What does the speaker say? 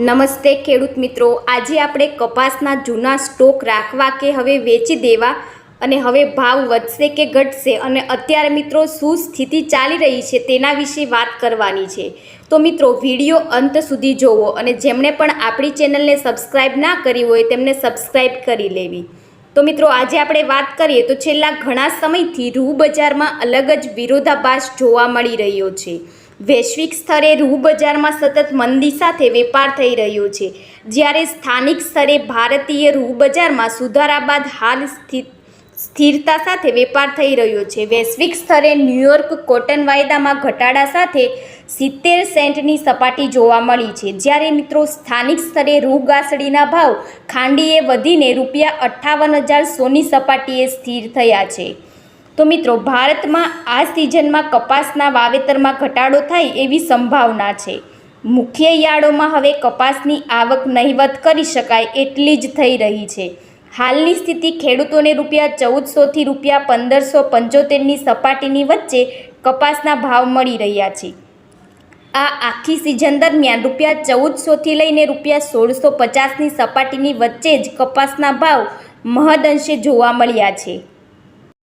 નમસ્તે ખેડૂત મિત્રો. આજે આપણે કપાસના જૂના સ્ટોક રાખવા કે હવે વેચી દેવા? અને હવે ભાવ વધશે કે ઘટશે? અને અત્યારે મિત્રો શું સ્થિતિ ચાલી રહી છે તેના વિશે વાત કરવાની છે. તો મિત્રો, વીડિયો અંત સુધી જોવો અને જેમણે પણ આપણી ચેનલને સબસ્ક્રાઈબ ના કરી હોય તેમને સબસ્ક્રાઈબ કરી લેવી. તો મિત્રો, આજે આપણે વાત કરીએ તો છેલ્લા ઘણા સમયથી રૂ બજારમાં અલગ જ વિરોધાભાસ જોવા મળી રહ્યો છે. વૈશ્વિક સ્તરે રૂ બજારમાં સતત મંદી સાથે વેપાર થઈ રહ્યો છે. જ્યારે સ્થાનિક સ્તરે ભારતીય રૂ બજારમાં સુધારા બાદ હાલ સ્થિત સ્થિરતા સાથે વેપાર થઈ રહ્યો છે. વૈશ્વિક સ્તરે ન્યૂયોર્ક કોટન વાયદામાં ઘટાડા સાથે સિત્તેર સેન્ટની સપાટી જોવા મળી છે. જ્યારે મિત્રો સ્થાનિક સ્તરે રૂ ગાસડીના ભાવ ખાંડીએ વધીને રૂપિયા અઠ્ઠાવન હજાર સોની સપાટીએ સ્થિર થયા છે. તો મિત્રો, ભારતમાં આ સિઝનમાં કપાસના વાવેતરમાં ઘટાડો થાય એવી સંભાવના છે. મુખ્ય યાર્ડોમાં હવે કપાસની આવક નહિવત કરી શકાય એટલી જ થઈ રહી છે. હાલની સ્થિતિ ખેડૂતોને રૂપિયા ચૌદસોથી રૂપિયા પંદરસો પંચોતેરની સપાટીની વચ્ચે કપાસના ભાવ મળી રહ્યા છે. આ આખી સિઝન દરમિયાન રૂપિયા ચૌદસોથી લઈને રૂપિયા સોળસો પચાસની સપાટીની વચ્ચે જ કપાસના ભાવ મહદઅંશે જોવા મળ્યા છે.